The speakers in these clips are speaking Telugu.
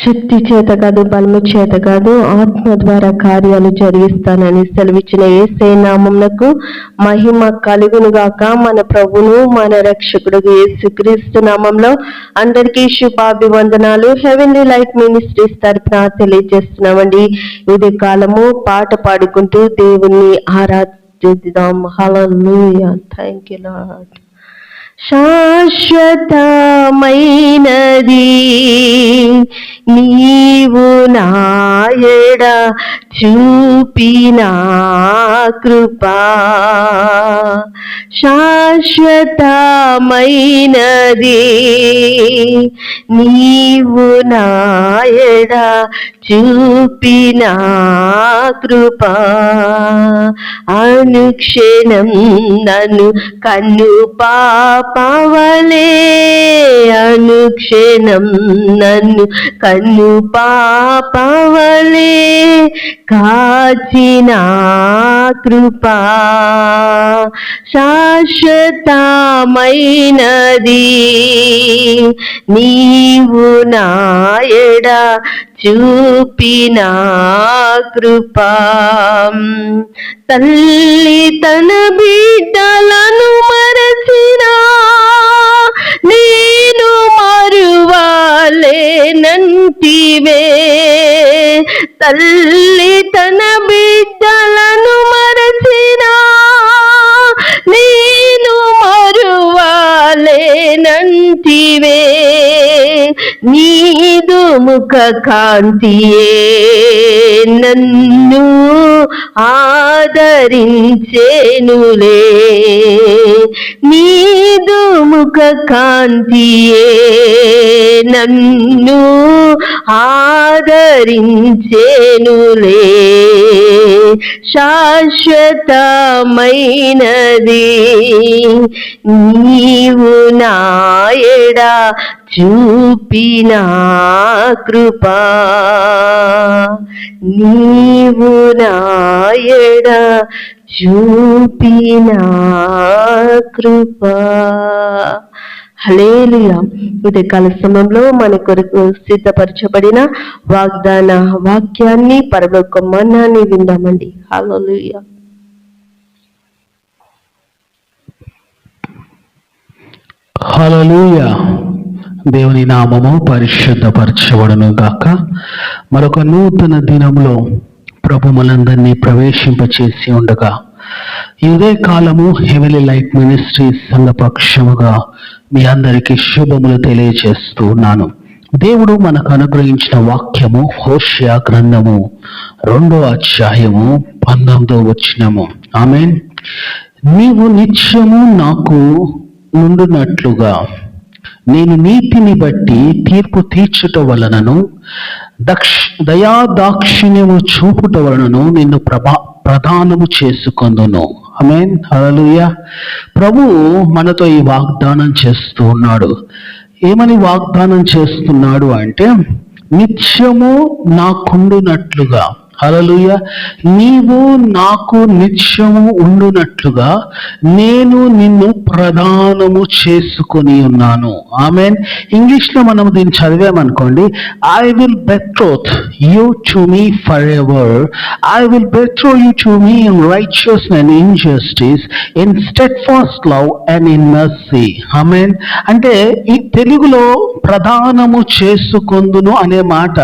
శక్తి చేత కాదు బలము చేత కాదు ఆత్మ ద్వారా కార్యాలు జరిగిస్తానని సెలవిచ్చిన ఏ సేనామములకు మహిమ కలుగునుగాక. మన ప్రభును మన రక్షకుడు యేసుక్రీస్తు నామంలో అందరికీ శుభాభివందనాలు. హెవెన్లీ లైట్ మినిస్ట్రీస్ తరఫున తెలియజేస్తున్నామండి. ఇది కాలము పాట పాడుకుంటూ దేవుణ్ణి ఆరాధిద్దాం. హల్లెలూయా. థ్యాంక్ యూ శాశ్వతమైనది. నీవు నాయడ చూపిన కృపా. శాశ్వతమైనది. నీవు నాయడ చూపిన కృపా. అనుక్షణం నన్ను కన్ను పాప పాపవలే అనుక్షణం నన్ను కన్ను పాపవలే కాచిన కృపా. శాశ్వతమైనది నీవు నాయడ చూపిన కృపా. తల్లి తన బిడ్డలను మరచినా నంటివే. తల్లి తన బిడ్డలను మరచినా నేను మరువాలేనంటివే. నీదు ముఖ కాంతియే నన్ను ఆదరించేనులే. నీదు ముఖ కాంతియే నన్ను ఆదరించేనులే. శాశ్వతమైనది నీవు నాయడ చూపిన కృపా. నీవు నాయడ చూపిన కృపా. హలేలుయా ఉదయకాల సమయంలో మన కొరకు సిద్ధపరచబడిన వాగ్దాన వాక్యాన్ని పరలోక మన్నాన్ని విందామండి. హల్లెలూయా. హలలుయ దేవుని నామము పరిశుద్ధపరచబడును గాక. మరొక నూతన దినంలో ప్రభు మనందరినీ ప్రవేశింపచేసి ఉండగా ఇదే కాలము హెవెలీ లైట్ మినిస్ట్రీ సంఘపక్షముగా మీ అందరికీ శుభములు తెలియజేస్తూ ఉన్నాను. దేవుడు మనకు అనుగ్రహించిన వాక్యము హోష్య గ్రంథము రెండో అధ్యాయము పంతొమ్మిదో వచ్చినము ఆమెన్. నీవు నిత్యము నాకు నుండునట్లుగా నేను నీతిని బట్టి తీర్పు తీర్చుట వలనను దక్ష దయా దాక్షిణ్యము చూపుట వలనను నిన్ను ప్రభా ప్రధానము చేసుకుందును. అమేన్ అలలుయ ప్రభు మనతో ఈ వాగ్దానం చేస్తూ ఉన్నాడు. ఏమని వాగ్దానం చేస్తున్నాడు అంటే నిత్యము నాకుండునట్లుగా హలలుయ నీవు నాకు నిత్యము ఉండునట్లుగా నేను నిన్ను ప్రధానము చేసుకొని ఉన్నాను. ఆమె ఇంగ్లీష్లో మనం దీన్ని చదివామనుకోండి I will betroth you to me for ever I will betroth you to me in righteous and in justice in steadfast love and in mercy amen. అంటే ఈ తెలుగులో ప్రధానము చేసుకుందును అనే మాట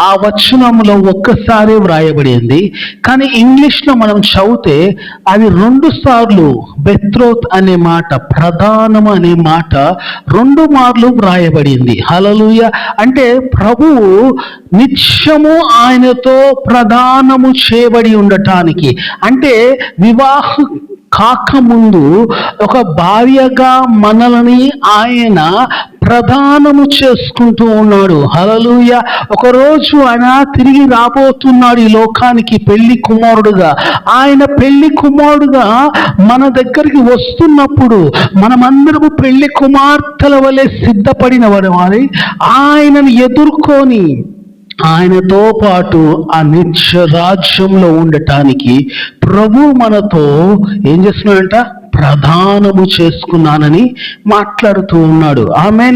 ఆ వచనంలో ఒక్కసారి వ్రాయబడింది. కానీ ఇంగ్లీష్లో మనం చదివితే అది రెండు సార్లు బెత్రోత్ అనే మాట ప్రధానము అనే మాట రెండు మార్లు వ్రాయబడింది. హలలుయ అంటే ప్రభువు నిత్యము ఆయనతో ప్రధానము చేయబడి ఉండటానికి. అంటే వివాహ కాకముందు ఒక భార్యగా మనల్ని ఆయన ప్రధానము చేసుకుంటూ ఉన్నాడు. హలలుయ ఒకరోజు ఆయన తిరిగి రాబోతున్నాడు ఈ లోకానికి పెళ్ళి కుమారుడుగా. ఆయన పెళ్ళి కుమారుడుగా మన దగ్గరికి వస్తున్నప్పుడు మనమందరము పెళ్ళి కుమార్తెల వలె సిద్ధపడిన వారి ఆయనను ఎదుర్కొని ఆయనతో పాటు ఆ నిత్య రాజ్యంలో ఉండటానికి ప్రభు మనతో ఏం చేస్తున్నాడంట? ప్రధానము చేసుకున్నానని మాట్లాడుతూ ఉన్నాడు. ఆమె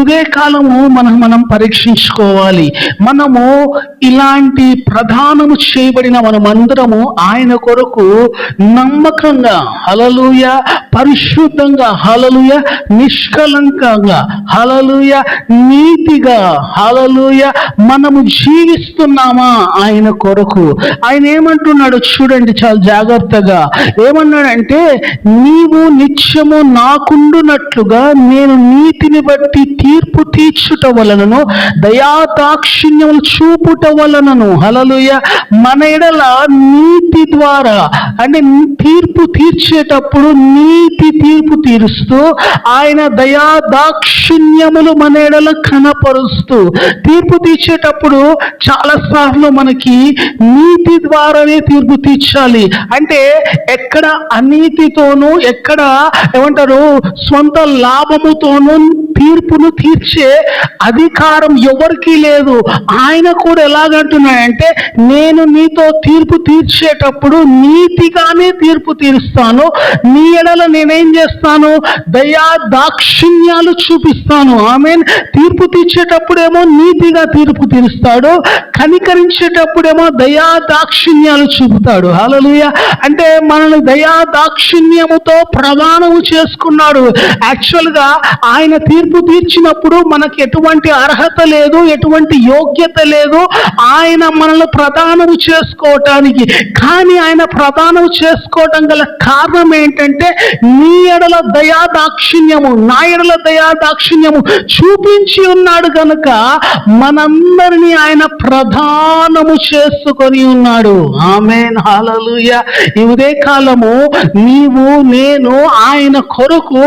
ఇదే కాలము మనం మనం పరీక్షించుకోవాలి. మనము ఇలాంటి ప్రధానము చేయబడిన మనమందరము ఆయన కొరకు నమ్మకంగా హలలుయ పరిశుద్ధంగా హలలుయ నిష్కలంకంగా హలలుయ నీతిగా హలలుయ మనము జీవిస్తున్నామా ఆయన కొరకు. ఆయన ఏమంటున్నాడు చూడండి చాలా జాగ్రత్తగా. ఏమన్నాడంటే నీవు నిత్యము నాకుండునట్లుగా నేను నీతిని బట్టి తీర్పు తీర్చుట వలనను దయాదాక్షిణ్యములు చూపుట వలనను. హలలుయ మన ఎడల నీతి ద్వారా అంటే తీర్పు తీర్చేటప్పుడు నీతి తీర్పు తీరుస్తూ ఆయన దయాదాక్షిణ్యములు మన ఎడల కనపరుస్తూ తీర్పు తీర్చేటప్పుడు చాలా సార్లు మనకి నీతి ద్వారానే తీర్పు తీర్చాలి. అంటే ఎక్కడ అనీతితోనూ ఎక్కడ ఏమంటారు? సొంత లాభముతోనూ తీర్పును తీర్చే అధికారం ఎవరికీ లేదు. ఆయన కూడా ఎలాగంటున్నాడంటే నేను నీతో తీర్పు తీర్చేటప్పుడు నీతిగానే తీర్పు తీరుస్తాను. నీ ఎడల నేనేం చేస్తాను? దయా దాక్షిణ్యాలు చూపిస్తాను. ఆమె తీర్పు తీర్చేటప్పుడేమో నీతిగా తీర్పు తీరుస్తాడు. కనికరించేటప్పుడేమో దయా దాక్షిణ్యాలు చూపుతాడు. హలలుయ అంటే మనల్ని దయా దాక్షిణ్యముతో ప్రమాణము చేసుకున్నాడు. యాక్చువల్గా ఆయన తీర్పు తీర్చినప్పుడు మనకు ఎటువంటి అర్హత లేదు ఎటువంటి యోగ్యత లేదు. ఆయన మనల్ని ప్రదానము చేసుకోవటానికి. కానీ ఆయన ప్రదానం చేసుకోవటం గల కారణం ఏంటంటే నీ ఎడల దయా దాక్షిణ్యము నా ఎడల దయా దాక్షిణ్యము చూపించి ఉన్నాడు కనుక మనందరినీ ఆయన ప్రధానము చేసుకొని ఉన్నాడు. ఆమెన్ హాలలుయ ఈ ఉదయ కాలము నీవు నేను ఆయన కొరకు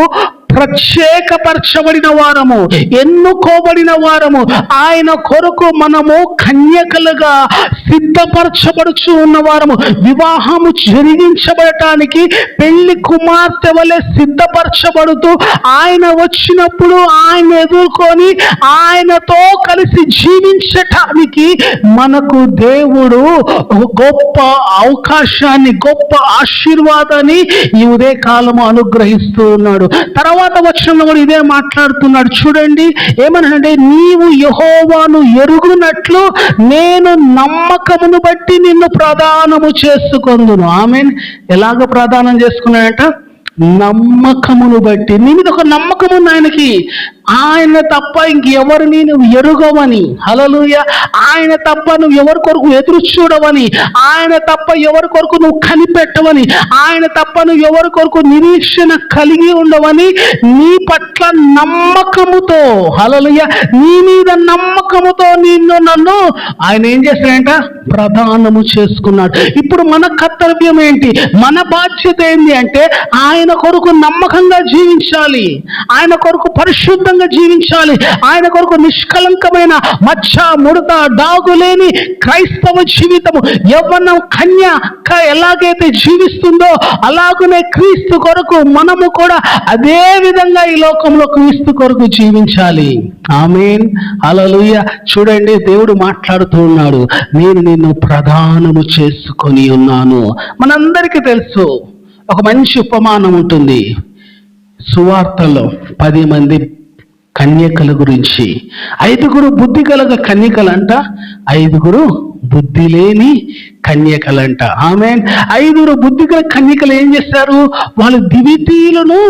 ప్రత్యేకపరచబడిన వారము ఎన్నుకోబడిన వారము ఆయన కొరకు మనము కన్యకలుగా సిద్ధపరచబడుచు ఉన్న వారము. వివాహము జరిగించబడటానికి పెళ్ళి కుమార్తె వలె సిద్ధపరచబడుతూ ఆయన వచ్చినప్పుడు ఆయన ఎదుర్కొని ఆయనతో కలిసి జీవించటానికి మనకు దేవుడు గొప్ప అవకాశాన్ని గొప్ప ఆశీర్వాదాన్ని ఈ ఉదయకాలము అనుగ్రహిస్తూ ఉన్నాడు. తర్వాత వచనంలో కూడా ఇదే మాట్లాడుతున్నాడు. చూడండి ఏమనంటే నీవు యహోవాను ఎరుగునట్లు నేను నమ్మకమును బట్టి నిన్ను ప్రదానము చేసుకుందును. ఆమె ఎలాగ ప్రదానం చేసుకున్నాడంట? నమ్మకమును బట్టి. నీ మీద ఒక నమ్మకం ఉంది ఆయనకి. ఆయన తప్ప ఇంకెవరిని నువ్వు ఎరుగవని? హలలుయ ఆయన తప్ప నువ్వు ఎవరి కొరకు ఎదురు చూడవని? ఆయన తప్ప ఎవరి కొరకు నువ్వు కనిపెట్టవని? ఆయన తప్ప నువ్వు ఎవరి కొరకు నిరీక్షణ కలిగి ఉండవని? నీ పట్ల నమ్మకముతో హలలుయ నీ మీద నమ్మకముతో నిన్ను నన్ను ఆయన ఏం చేశాడంట? ప్రధానము చేసుకున్నాడు. ఇప్పుడు మన కర్తవ్యం ఏంటి? మన బాధ్యత ఏంటి అంటే ఆయన కొరకు నమ్మకంగా జీవించాలి. ఆయన కొరకు పరిశుద్ధ పరిశుద్ధంగా జీవించాలి. ఆయన కొరకు నిష్కలంకమైన మచ్చ ముడత డాగులేని క్రైస్తవ జీవితము యవ్వనం కన్య క- ఎలాగైతే జీవిస్తుందో అలాగనే క్రీస్తు కొరకు మనము కూడా అదే విధంగా ఈ లోకంలో క్రీస్తు కొరకు జీవించాలి. ఆమెన్. అలలుయ చూడండి దేవుడు మాట్లాడుతూ ఉన్నాడు. నేను నిన్ను ప్రధానము చేసుకొని ఉన్నాను. మనందరికీ తెలుసు ఒక మంచి ఉపమానం ఉంటుంది. సువార్తలో పది మంది కన్యకల గురించి. ఐదుగురు బుద్ధి కలగ కన్యకలంట ఐదుగురు బుద్ధి లేని కన్యకలంట. ఆమె ఐదుగురు బుద్ధి గల కన్యకలు ఏం చేస్తారు? వాళ్ళ దివిటీలను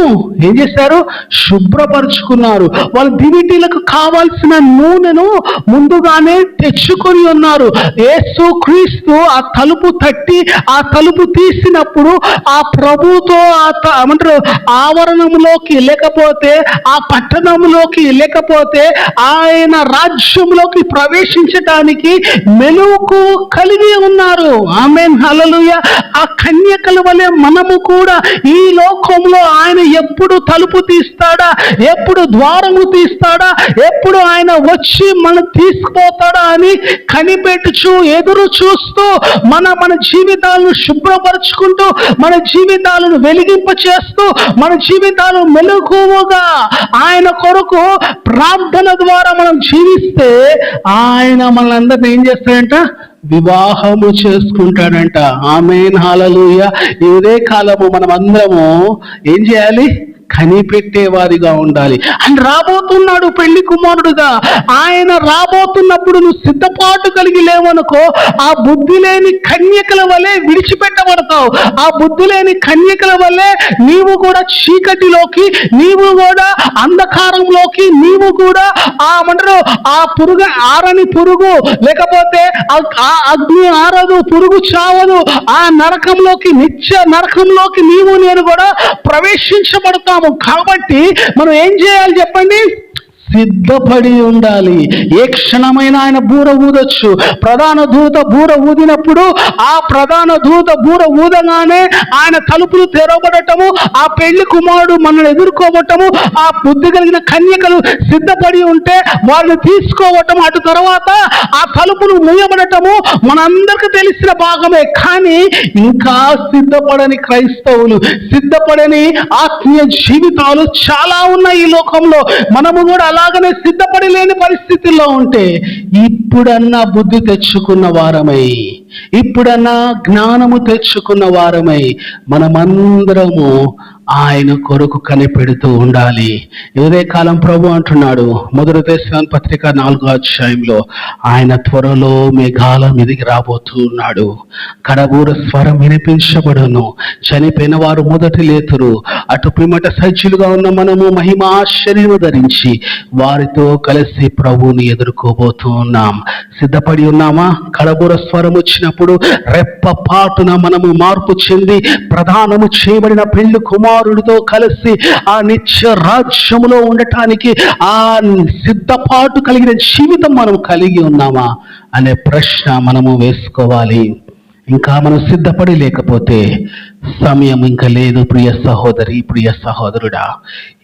ఏం చేస్తారు? శుభ్రపరుచుకున్నారు. వాళ్ళ దివిటీలకు కావాల్సిన నూనెను ముందుగానే తెచ్చుకొని ఉన్నారు. యేసు క్రీస్తు ఆ తలుపు తట్టి ఆ తలుపు తీసినప్పుడు ఆ ప్రభుతో ఆ ఏమంటారు? ఆవరణంలోకి లేకపోతే ఆ పట్టణంలోకి లేకపోతే ఆయన రాజ్యంలోకి ప్రవేశించటానికి మెలుకు కలిగి ఉన్నారు. ఆమె హలలుయ ఆ కన్యకల వలె మనము కూడా ఈ లోకంలో ఆయన ఎప్పుడు తలుపు తీస్తాడా? ఎప్పుడు ద్వారము తీస్తాడా? ఎప్పుడు ఆయన వచ్చి మనం తీసుకుపోతాడా అని కనిపెట్టుచు ఎదురు చూస్తూ మన మన జీవితాలను శుభ్రపరచుకుంటూ మన జీవితాలను వెలిగింప చేస్తూ మన జీవితాలను మెలకువగా ఆయన కొరకు ప్రార్థన ద్వారా మనం జీవిస్తే ఆయన మనందరిని ఏం చేస్తాడంట? వివాహము చేసుకుంటాడంట. ఆమెన్. హాలలుయ. ఇదే కాలము మనం అందరము ఏం చేయాలి? కనిపెట్టేవారిగా ఉండాలి. ఆయన రాబోతున్నాడు పెళ్ళి కుమారుడుగా. ఆయన రాబోతున్నప్పుడు నువ్వు సిద్ధపాటు కలిగి లేవనుకో ఆ బుద్ధి లేని కన్యకల వలె విడిచిపెట్టబడతావు. ఆ బుద్ధి లేని కన్యకల వలె నీవు కూడా చీకటిలోకి నీవు కూడా అంధకారంలోకి నీవు కూడా ఆ మంటారు ఆ పురుగు ఆరని పురుగు లేకపోతే ఆ- అగ్ని ఆరదు పురుగు చావదు ఆ నరకంలోకి నిత్య నరకంలోకి నీవు నేను కూడా ప్రవేశించబడతాం ఉన్నాము కాబట్టి మనం ఏం చేయాలి చెప్పండి? సిద్ధపడి ఉండాలి. ఏ క్షణమైన ఆయన బూర ఊదొచ్చు. ప్రధాన దూత బూర ఊదినప్పుడు ఆ ప్రధాన దూత బూర ఊదగానే ఆయన తలుపులు తెరవబడటము ఆ పెళ్ళి కుమారుడు మనల్ని ఎదుర్కోవటము ఆ బుద్ధి కలిగిన కన్యకలు సిద్ధపడి ఉంటే వాళ్ళు తీసుకోవటం అటు తర్వాత ఆ తలుపులు మూయబడటము మనందరికి తెలిసిన భాగమే. కానీ ఇంకా సిద్ధపడని క్రైస్తవులు సిద్ధపడని ఆత్మీయ జీవితాలు చాలా ఉన్నాయి ఈ లోకంలో. మనము కూడా అలాగనే సిద్ధపడి లేని పరిస్థితుల్లో ఉంటే ఇప్పుడన్నా బుద్ధి తెచ్చుకున్న వారమై ఇప్పుడన్నా జ్ఞానము తెచ్చుకున్న వారమై మనమందరము ఆయన కొరకు కనిపెడుతూ ఉండాలి. ఇదే కాలం ప్రభు అంటున్నాడు. మొదటి దేశం పత్రిక నాలుగో అధ్యాయంలో ఆయన త్వరలో మేఘాల మీదికి రాబోతూ ఉన్నాడు. కడబూర స్వరం వినిపించబడును. చనిపోయిన వారు మొదటి లేతురు. అటు పిమ్మట సజ్జులుగా ఉన్న మనము మహిమా ధరించి వారితో కలిసి ప్రభువుని ఎదుర్కోబోతూ ఉన్నాం. సిద్ధపడి ఉన్నామా? కడబూర స్వరం వచ్చి రెప్ప రెప్పపాటున మనము మార్పు చెంది ప్రధానము చేయబడిన పెళ్ళి కుమారుడితో కలిసి ఆ నిత్య రాజ్యములో ఉండటానికి ఆ సిద్ధపాటు కలిగిన జీవితం మనం కలిగి ఉన్నామా అనే ప్రశ్న మనము వేసుకోవాలి. ఇంకా మనం సిద్ధపడి లేకపోతే సమయం ఇంకా లేదు. ప్రియ సహోదరి ప్రియ సహోదరుడా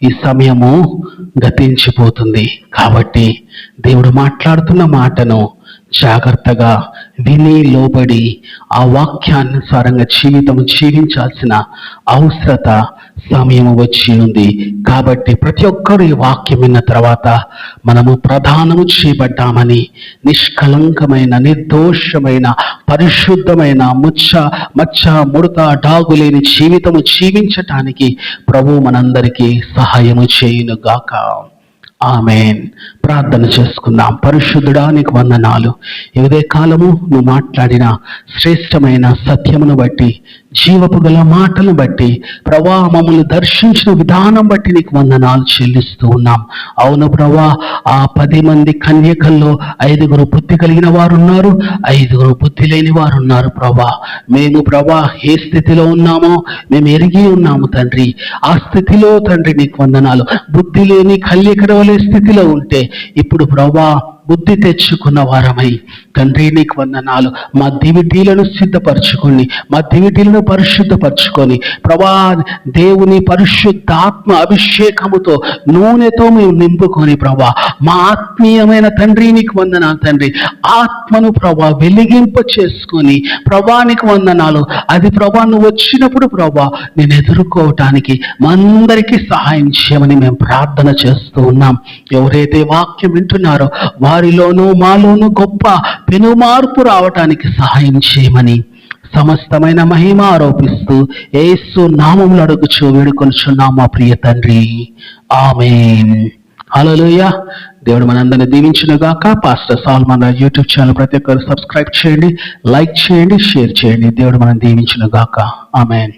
ఈ సమయము గతించిపోతుంది. కాబట్టి దేవుడు మాట్లాడుతున్న మాటను జాగ్రత్తగా విని లోబడి ఆ వాక్యానుసారంగా జీవితం జీవించాల్సిన అవసరత సమయం వచ్చి ఉంది. కాబట్టి ప్రతి ఒక్కరు ఈ వాక్యం విన్న తర్వాత మనము ప్రధానము చేయబడ్డామని నిష్కలంకమైన నిర్దోషమైన పరిశుద్ధమైన ముచ్చ మచ్చ ముడత డాగు లేని జీవితము జీవించటానికి ప్రభు మనందరికీ సహాయము చేయునుగాక. ఆమెన్. ప్రార్థన చేసుకుందాం. పరిశుద్ధుడా నీకు వందనాలు. ఇదే కాలము నువ్వు మాట్లాడిన శ్రేష్టమైన సత్యమును బట్టి జీవపు గల మాటను బట్టి ప్రభా మమ్మల్ని దర్శించిన విధానం బట్టి నీకు వందనాలు చెల్లిస్తూ ఉన్నాం. అవును ప్రభా ఆ పది మంది కన్యకల్లో ఐదుగురు బుద్ధి కలిగిన వారు ఉన్నారు ఐదుగురు బుద్ధి లేని వారు ఉన్నారు ప్రభా. మేము ప్రభా ఏ స్థితిలో ఉన్నామో మేము ఎరిగి ఉన్నాము తండ్రి. ఆ స్థితిలో తండ్రి నీకు వందనాలు. బుద్ధి లేని కల్లికడ వలె స్థితిలో ఉంటే ఇప్పుడు ప్రభా బుద్ధి తెచ్చుకున్న వారమై. తండ్రి నీకు వందనాలు. మా దివిటీలను సిద్ధపరచుకొని మా దివిటీలను పరిశుద్ధపరచుకొని ప్రభా దేవుని పరిశుద్ధాత్మ అభిషేకముతో నూనెతో మేము నింపుకొని ప్రభా మా ఆత్మీయమైన తండ్రి నీకు వందనాలు తండ్రి. ఆత్మను ప్రభా వెలిగింప చేసుకొని ప్రభా నీకు వందనాలు. అది ప్రభా నువ్వు వచ్చినప్పుడు ప్రభా నేను ఎదుర్కోవటానికి మా అందరికీ సహాయం చేయమని మేము ప్రార్థన చేస్తూ ఉన్నాం. ఎవరైతే వాక్యం వింటున్నారో వారు వారిలోనూ మాలోనూ గొప్ప పెను మార్పు రావటానికి సహాయం చేయమని సమస్తమైన మహిమ ఆరోపిస్తూ ఏసు నామములు అడుగుచు వేడుకొలుచున్నాం మా ప్రియ తండ్రి. ఆమె హలోయ దేవుడు మనందరిని దీవించిన గాక పాస్టర్ సాల్మన్ యూట్యూబ్ ఛానల్ ప్రతి ఒక్కరు సబ్స్క్రైబ్ చేయండి లైక్ చేయండి షేర్ చేయండి. దేవుడు మనం దీవించిన గాక ఆమెన్.